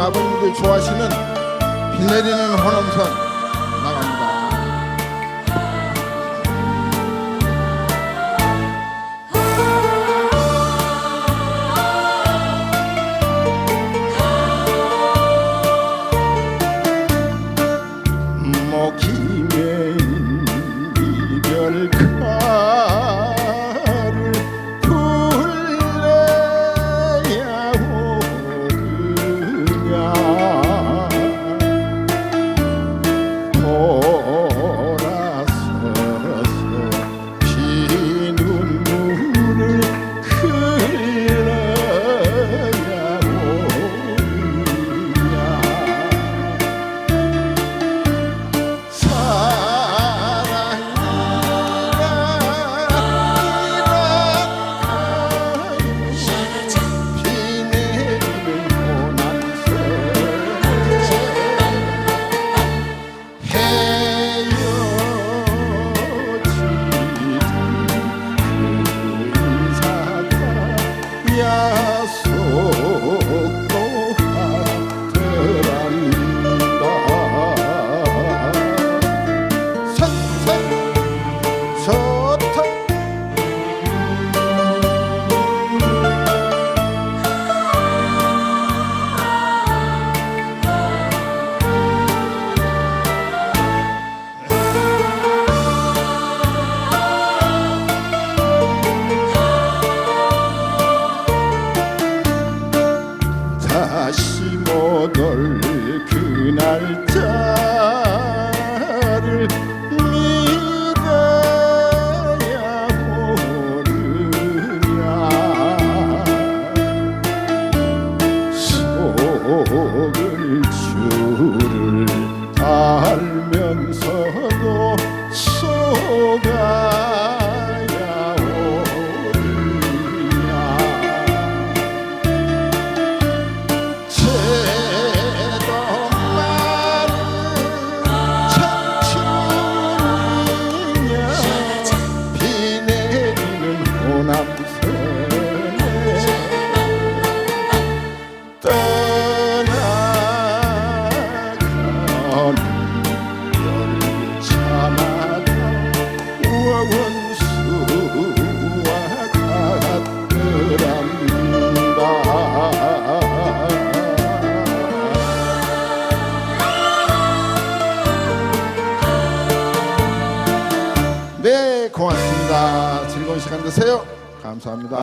아버님들이 좋아하시는 비 내리는 호남선 나갑니다. 목이면 이별 다시 못 올 그날짜를 믿어야 모르냐. 속을 줄을 알면서도 속아 고맙습니다. 즐거운 시간 되세요. 감사합니다